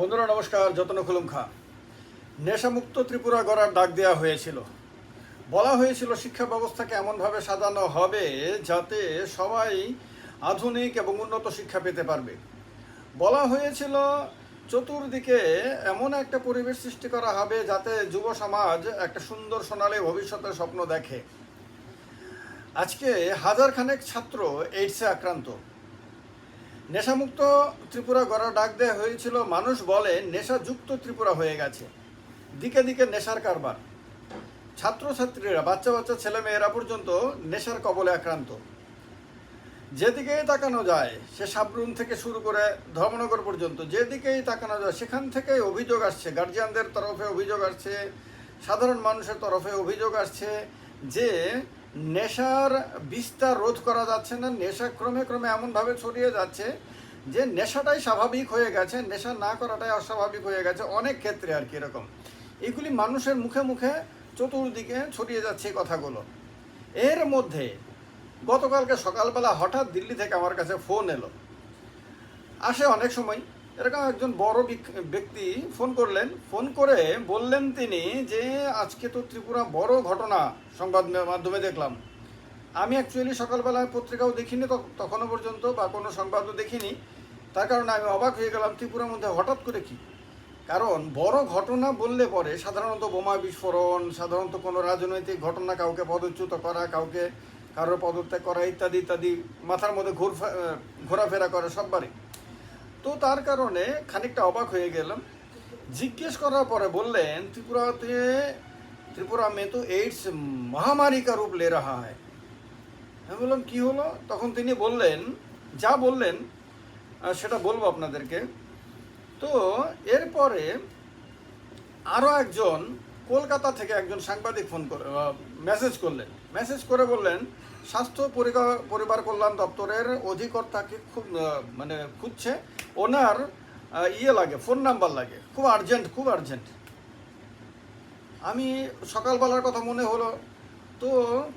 বন্ধুরা, নমস্কার, যতন খুলুম খা। নেশামুক্ত ত্রিপুরা গড়ার ডাক দেওয়া হয়েছিল। বলা হয়েছিল শিক্ষা ব্যবস্থাকে এমনভাবে সাজানো হবে যাতে সবাই আধুনিক এবং উন্নত শিক্ষা পেতে পারবে। বলা হয়েছিল, চতুর্দিকে এমন একটা পরিবেশ সৃষ্টি করা হবে যাতে যুব সমাজ একটা সুন্দর সোনালী ভবিষ্যতের স্বপ্ন দেখে। আজকে হাজার খানেক ছাত্র এইডসে আক্রান্ত। নেশামুক্ত ত্রিপুরা গড়া ডাক দেওয়া হয়েছিল, মানুষ বলে নেশাযুক্ত ত্রিপুরা হয়ে গেছে। দিকে দিকে নেশার কারবার। ছাত্রছাত্রীরা, বাচ্চা বাচ্চা ছেলেমেয়েরা পর্যন্ত নেশার কবলে আক্রান্ত। যেদিকেই তাকানো যায়, সে সাবরুম থেকে শুরু করে ধর্মনগর পর্যন্ত, যেদিকেই তাকানো যায়, সেখান থেকেই অভিযোগ আসছে। গার্জিয়ানদের তরফে অভিযোগ আসছে, সাধারণ মানুষের তরফে অভিযোগ আসছে যে নেশার বিস্তার রোধ করা যাচ্ছে না, নেশা ক্রমে ক্রমে এমনভাবে ছড়িয়ে যাচ্ছে যে নেশাটাই স্বাভাবিক হয়ে গেছে, নেশা না করাটাই অস্বাভাবিক হয়ে গেছে অনেক ক্ষেত্রে আর কি এরকম। এগুলি মানুষের মুখে মুখে চতুর্দিকে ছড়িয়ে যাচ্ছে এই কথাগুলো। এর মধ্যে গতকালকে সকালবেলা হঠাৎ দিল্লি থেকে আমার কাছে ফোন এলো। আসে অনেক সময় এরকম একজন বড় ব্যক্তি ফোন করলেন। ফোন করে বললেন তিনি যে, আজকে তো ত্রিপুরা বড় ঘটনা সংবাদ মাধ্যমে দেখলাম। আমি অ্যাকচুয়ালি সকালবেলায় পত্রিকাও দেখিনি তখ- তখনও পর্যন্ত বা কোনো সংবাদও দেখিনি। তার কারণে আমি অবাক হয়ে গেলাম, ত্রিপুরার মধ্যে হঠাৎ করে কি? কারণ বড় ঘটনা বললে পরে সাধারণত বোমা বিস্ফোরণ, সাধারণত কোনো রাজনৈতিক ঘটনা, কাউকে পদচ্যুত করা, কাউকে কারোর পদত্যাগ করা ইত্যাদি ইত্যাদি মাথার মধ্যে ঘুর ঘোরাফেরা করা সববারই। তো তার কারণে খানিকটা অবাক হয়ে গেলাম। জিজ্ঞেস করার পরে বললেন, ত্রিপুরাতে, ত্রিপুরা মে তো এইডস মহামারী কা রূপ লে রাহা হয় আমি বললাম, কী হলো? তখন তিনি বললেন, যা বললেন সেটা বলব আপনাদেরকে। তো এরপরে আরও একজন কলকাতা থেকে একজন সাংবাদিক ফোন করে মেসেজ করলেন। মেসেজ করে বললেন, স্বাস্থ্য পরিবার কল্যাণ দপ্তরের অধিকর্তাকে খুব মানে খুঁজছে। ওনার ইয়ে লাগে ফোন নাম্বার লাগে। খুব আর্জেন্ট খুব আর্জেন্ট আমি সকালবেলার কথা মনে হলো। তো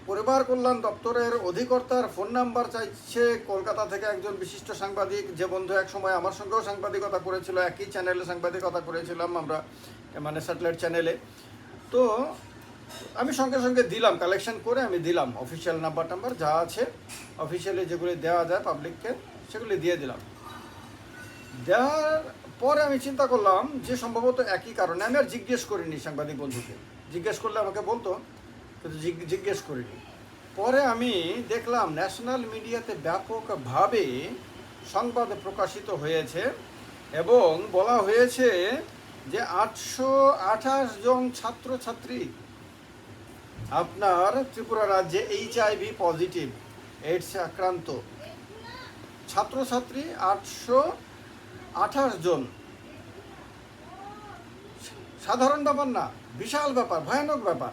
পরিবার কল্যাণ দপ্তরের অধিকর্তার ফোন নাম্বার চাইছে কলকাতা থেকে একজন বিশিষ্ট সাংবাদিক, যে বন্ধু এক সময় আমার সঙ্গেও সাংবাদিকতা করেছিল, একই চ্যানেলে সাংবাদিকতা করেছিলাম আমরা মানে স্যাটেলাইট চ্যানেলে তো আমি সঙ্গে সঙ্গে দিলাম কালেকশন করে আমি দিলাম অফিসিয়াল নাম্বার টাম্বার যা আছে অফিসিয়ালি যেগুলি দেওয়া যায় পাবলিককে সেগুলি দিয়ে দিলাম। দেওয়ার পরে আমি চিন্তা করলাম যে সম্ভবত একই কারণে আমি আর জিজ্ঞেস করিনি সাংবাদিক বন্ধুকে। জিজ্ঞেস করলে আমাকে বলতো, কিন্তু জিজ্ঞেস করিনি। পরে আমি দেখলাম ন্যাশনাল মিডিয়াতে ব্যাপকভাবে সংবাদ প্রকাশিত হয়েছে এবং বলা হয়েছে যে আটশো আঠাশ জন ছাত্রছাত্রী আপনার ত্রিপুরা রাজ্যে এইচ এইচআইভি পজিটিভ, এইডসে আক্রান্ত। ছাত্রছাত্রী আটশো আঠাশ জন। সাধারণ ব্যাপার না, বিশাল ব্যাপার, ভয়ানক ব্যাপার,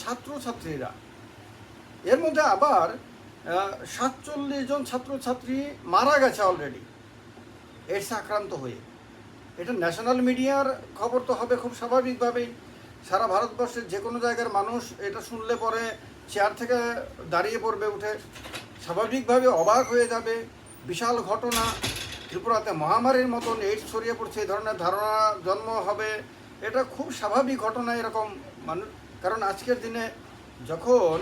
ছাত্রছাত্রীরা। এর মধ্যে আবার সাতচল্লিশ জন ছাত্রছাত্রী মারা গেছে অলরেডি এইডস আক্রান্ত হয়ে। এটা ন্যাশনাল মিডিয়ার খবর তো হবে খুব স্বাভাবিকভাবেই। সারা ভারতবর্ষের যে কোনো জায়গার মানুষ এটা শুনলে পরে চেয়ার থেকে দাঁড়িয়ে পড়বে উঠে। স্বাভাবিকভাবে অবাক হয়ে যাবে। বিশাল ঘটনা। ত্রিপুরাতে মহামারীর মতন এইডস ছড়িয়ে পড়ছে, এই ধরনের ধারণা জন্ম হবে, এটা খুব স্বাভাবিক ঘটনা এরকম। মানুষ কারণ আজকের দিনে যখন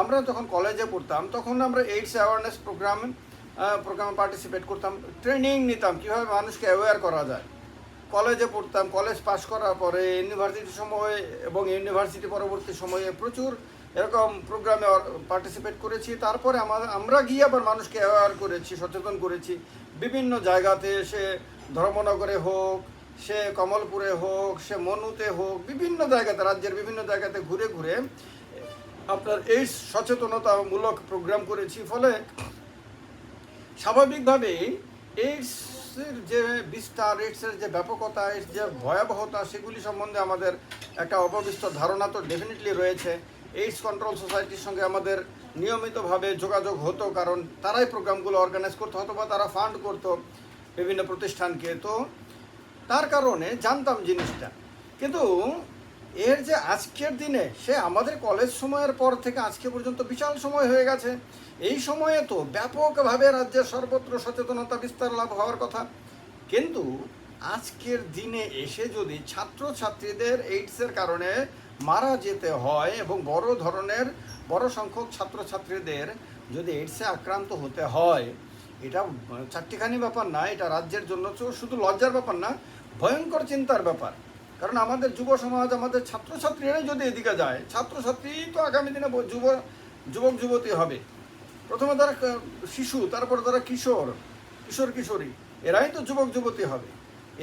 আমরা যখন কলেজে পড়তাম, তখন আমরা এইডস অ্যাওয়ারনেস প্রোগ্রাম প্রোগ্রামে পার্টিসিপেট করতাম ট্রেনিং নিতাম, কীভাবে মানুষকে অ্যাওয়্যার করা যায়। কলেজে পড়তাম, কলেজ পাশ করার পরে ইউনিভার্সিটি সময় এবং ইউনিভার্সিটি পরবর্তী সময়ে প্রচুর এরকম প্রোগ্রামে পার্টিসিপেট করেছি। তারপরে আমরা গিয়ে আবার মানুষকে অ্যাওয়ার করেছি, সচেতন করেছি। বিভিন্ন জায়গাতে সে ধর্মনগরে হোক, সে কমলপুরে হোক, সে মনুতে হোক, বিভিন্ন জায়গাতে, রাজ্যের বিভিন্ন জায়গাতে ঘুরে ঘুরে আপনার এই সচেতনতামূলক প্রোগ্রাম করেছি। ফলে স্বাভাবিকভাবেই এইডসের যে বিস্তার এইডসের যে ব্যাপকতা এইডস যে ভয়াবহতা, সেগুলি সম্বন্ধে আমাদের একটা অপবিস্তর ধারণা তো ডেফিনেটলি রয়েছে। এইডস কন্ট্রোল সোসাইটির সঙ্গে আমাদের নিয়মিতভাবে যোগাযোগ হতো, কারণ তারাই প্রোগ্রামগুলো অর্গানাইজ করতো হতো বা তারা ফান্ড করতো বিভিন্ন প্রতিষ্ঠানকে। তো তার কারণে জানতাম জিনিসটা। কিন্তু এর যে আজকের দিনে, সে আমাদের কলেজ সময়ের পর থেকে আজকে পর্যন্ত বিশাল সময় হয়ে গেছে। এই সময়ে তো ব্যাপকভাবে রাজ্যের সর্বত্র সচেতনতা বিস্তার লাভ হওয়ার কথা। কিন্তু আজকের দিনে এসে যদি ছাত্রছাত্রীদের এইডসের কারণে মারা যেতে হয় এবং বড় ধরনের, বড় সংখ্যক ছাত্রছাত্রীদের যদি এইডসে আক্রান্ত হতে হয়, এটা চারটিখানি ব্যাপার না, এটা রাজ্যের জন্য শুধু লজ্জার ব্যাপার না, ভয়ঙ্কর চিন্তার ব্যাপার। কারণ আমাদের যুব সমাজ, আমাদের ছাত্রছাত্রীরাই যদি এদিকে যায়, ছাত্রছাত্রী তো আগামী দিনে যুব, যুবক, যুবতী হবে। প্রথমে তারা শিশু, তারপর তারা কিশোর কিশোর, কিশোরী, এরাই তো যুবক, যুবতী হবে।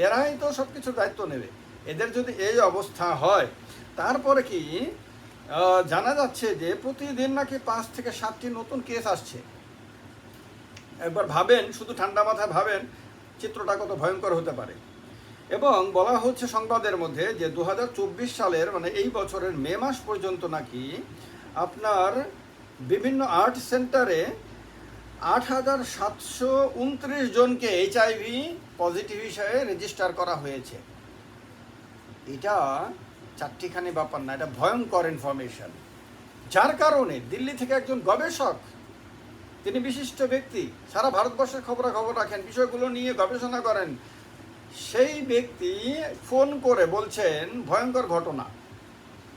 এরাই তো সব কিছুর দায়িত্ব নেবে। এদের যদি এই অবস্থা হয় তারপরে কি জানা যাচ্ছে যে প্রতিদিন নাকি পাঁচ থেকে সাতটি নতুন কেস আসছে। একবার ভাবেন, শুধু ঠান্ডা মাথায় ভাবেন, চিত্রটা কত ভয়ঙ্কর হতে পারে। এবং বলা হচ্ছে সংবাদের মধ্যে যে দু হাজার চব্বিশ সালের মানে এই বছরের মে মাস পর্যন্ত নাকি আপনার বিভিন্ন আর্ট সেন্টারে আট হাজার সাতশো উনত্রিশ জনকে এইচআইভি পজিটিভ হিসাবে রেজিস্টার করা হয়েছে। এটা চারটিখানি ব্যাপার না, এটা ভয়ঙ্কর ইনফরমেশন যার কারণে দিল্লি থেকে একজন গবেষক, তিনি বিশিষ্ট ব্যক্তি, সারা ভারতবর্ষের খবরাখবর রাখেন, বিষয়গুলো নিয়ে গবেষণা করেন, সেই ব্যক্তি ফোন করে বলছেন, ভয়ঙ্কর ঘটনা।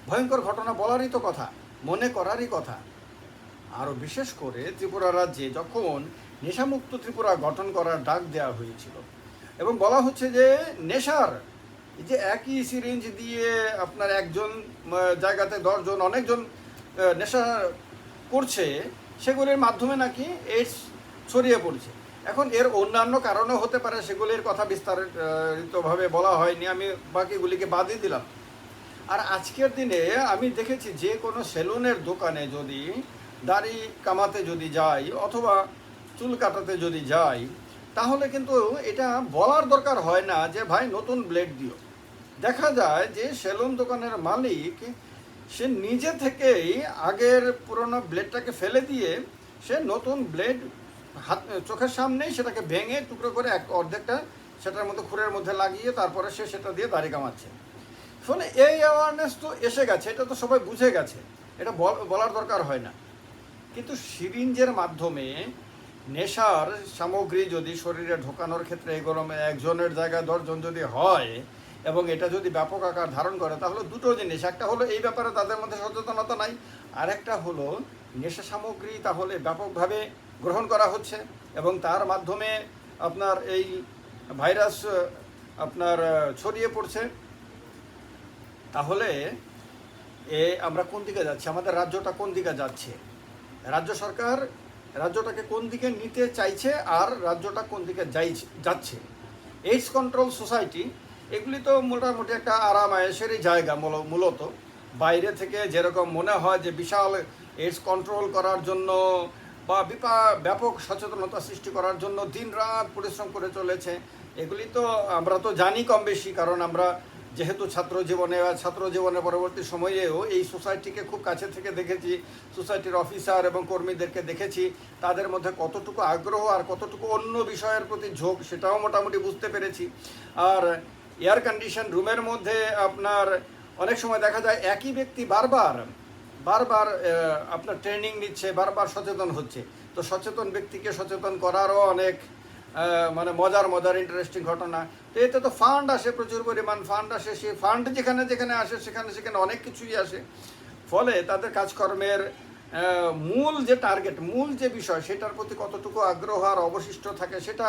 ভয়ঙ্কর ঘটনা বলারই তো কথা, মনে করারই কথা। আরও বিশেষ করে ত্রিপুরা রাজ্যে যখন নেশামুক্ত ত্রিপুরা গঠন করার ডাক দেওয়া হয়েছিল, এবং বলা হচ্ছে যে নেশার যে একই সিরিঞ্জ দিয়ে আপনার একজন জায়গাতে দশজন, অনেকজন নেশা করছে, সেগুলির মাধ্যমে নাকি এইডস ছড়িয়ে পড়ছে। এখন এর অন্যান্য কারণও হতে পারে, সেগুলির কথা বিস্তারিতভাবে বলা হয়নি, আমি বাকিগুলিকে বাদই দিলাম। আর আজকের দিনে আমি দেখেছি যে কোনো সেলুনের দোকানে যদি দাড়ি কামাতে যদি যাই, অথবা চুল কাটাতে যদি যাই তাহলে কিন্তু এটা বলার দরকার হয় না যে, ভাই, নতুন ব্লেড দিও। দেখা যায় যে, সেলুন দোকানের মালিক, সে নিজে থেকেই আগের পুরনো ব্লেডটাকে ফেলে দিয়ে, সে নতুন ব্লেড হাত, চোখের সামনেই সেটাকে ভেঙে টুকরো করে এক অর্ধেকটা সেটার মধ্যে খুরের মধ্যে লাগিয়ে তারপরে সে সেটা দিয়ে দাড়ি কামাচ্ছে। ফলে এই অ্যাওয়ারনেস তো এসে গেছে, এটা তো সবাই বুঝে গেছে। এটা বলার দরকার হয় না। কিন্তু সিরিঞ্জের মাধ্যমে নেশার সামগ্রী যদি শরীরে ঢোকানোর ক্ষেত্রে এগুলো একজনের জায়গায় দশজন যদি হয় এবং এটা যদি ব্যাপক আকার ধারণ করে, তাহলে দুটো জিনিস। একটা হলো এই ব্যাপারে তাদের মধ্যে সচেতনতা নাই আর একটা হলো নেশা সামগ্রী তাহলে ব্যাপকভাবে গ্রহণ করা হচ্ছে এবং তার মাধ্যমে আপনার এই ভাইরাস আপনার ছড়িয়ে পড়ছে। তাহলে এ আমরা কোন দিকে যাচ্ছি? আমাদের রাজ্যটা কোন দিকে যাচ্ছে? রাজ্য সরকার রাজ্যটাকে কোন দিকে নিতে চাইছে আর রাজ্যটা কোন দিকে যাচ্ছে। এইডস কন্ট্রোল সোসাইটি এগুলি তো মোটামুটি একটা আরাম আয়েসেরই জায়গা মূল- মূলত। বাইরে থেকে যেরকম মনে হয় যে বিশাল এইডস কন্ট্রোল করার জন্য বা ব্যাপক সচেতনতা সৃষ্টি করার জন্য দিনরাত পরিশ্রম করে চলেছে। এগুলি তো আমরা তো জানি কম বেশি, কারণ আমরা যেহেতু ছাত্র জীবনে বা ছাত্র জীবনে পরবর্তী সময়েও এই সোসাইটিকে খুব কাছে থেকে দেখেছি, সোসাইটির অফিসার এবং কর্মীদেরকে দেখেছি, তাদের মধ্যে কতটুকু আগ্রহ আর কতটুকু অন্য বিষয়ের প্রতি ঝোঁক সেটাও মোটামুটি বুঝতে পেরেছি। আর এয়ার কন্ডিশন রুমের মধ্যে আপনার অনেক সময় দেখা যায় একই ব্যক্তি বারবার বারবার আপনার ট্রেনিং নিচ্ছে, বারবার সচেতন হচ্ছে। তো সচেতন ব্যক্তিকে সচেতন করারও অনেক মানে মজার মজার ইন্টারেস্টিং ঘটনা। তো এতে তো ফান্ড আসে প্রচুর পরিমাণ ফান্ড আসে সেই ফান্ড যেখানে যেখানে আসে, সেখানে সেখানে অনেক কিছুই আসে। ফলে তাদের কাজকর্মের মূল যে টার্গেট মূল যে বিষয়, সেটার প্রতি কতটুকু আগ্রহ আর অবশিষ্ট থাকে সেটা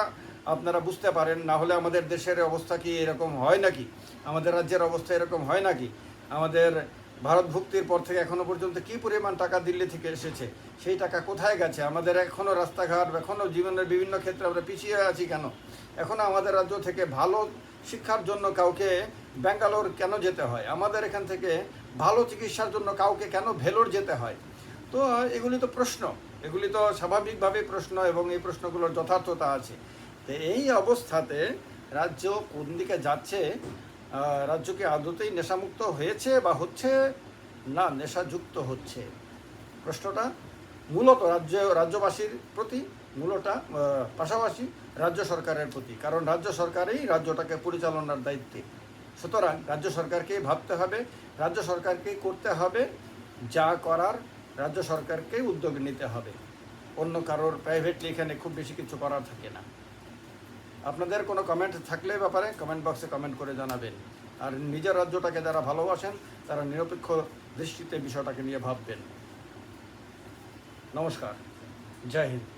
আপনারা বুঝতে পারেন। না হলে আমাদের দেশের অবস্থা কি এরকম হয় নাকি? আমাদের রাজ্যের অবস্থা এরকম হয় নাকি? আমাদের ভারত ভুক্তির পর থেকে এখনও পর্যন্ত কি পরিমাণ টাকা দিল্লি থেকে এসেছে, সেই টাকা কোথায় গেছে? আমাদের এখনও রাস্তাঘাট, এখনও জীবনের বিভিন্ন ক্ষেত্রে আমরা পিছিয়ে আছি কেন? এখনও আমাদের রাজ্য থেকে ভালো শিক্ষার জন্য কাউকে ব্যাঙ্গালোর কেন যেতে হয়? আমাদের এখান থেকে ভালো চিকিৎসার জন্য কাউকে কেন ভেলোর যেতে হয়? তো এগুলি তো প্রশ্ন। এগুলি তো স্বাভাবিকভাবেই প্রশ্ন এবং এই প্রশ্নগুলোর যথার্থতা আছে। তো এই অবস্থাতে রাজ্য কোন দিকে যাচ্ছে আহ, রাজ্য কি আদতেই নেশামুক্ত হয়েছে বা হচ্ছে? না নেশাযুক্ত হচ্ছে। প্রশ্নটা মূলত রাজ্য রাজ্যবাসীর প্রতি মূলটা পাশাপাশি রাজ্য সরকারের প্রতি। কারণ রাজ্য সরকারেই রাজ্যটাকে পরিচালনার দায়িত্বে। সুতরাং রাজ্য সরকারকেই ভাবতে হবে রাজ্য সরকারকেই করতে হবে যা করার রাজ্য সরকারকেই উদ্যোগ নিতে হবে। অন্য কারোর প্রাইভেটলি এখানে খুব বেশি কিছু করার থাকে না। আপনাদের কোনো কমেন্ট থাকলে ব্যাপারে কমেন্ট বক্সে কমেন্ট করে জানাবেন। আর নিজের রাজ্যটাকে যারা ভালোবাসেন, তারা নিরপেক্ষ দৃষ্টিতে বিষয়টাকে নিয়ে ভাববেন। নমস্কার। জয় হিন্দ।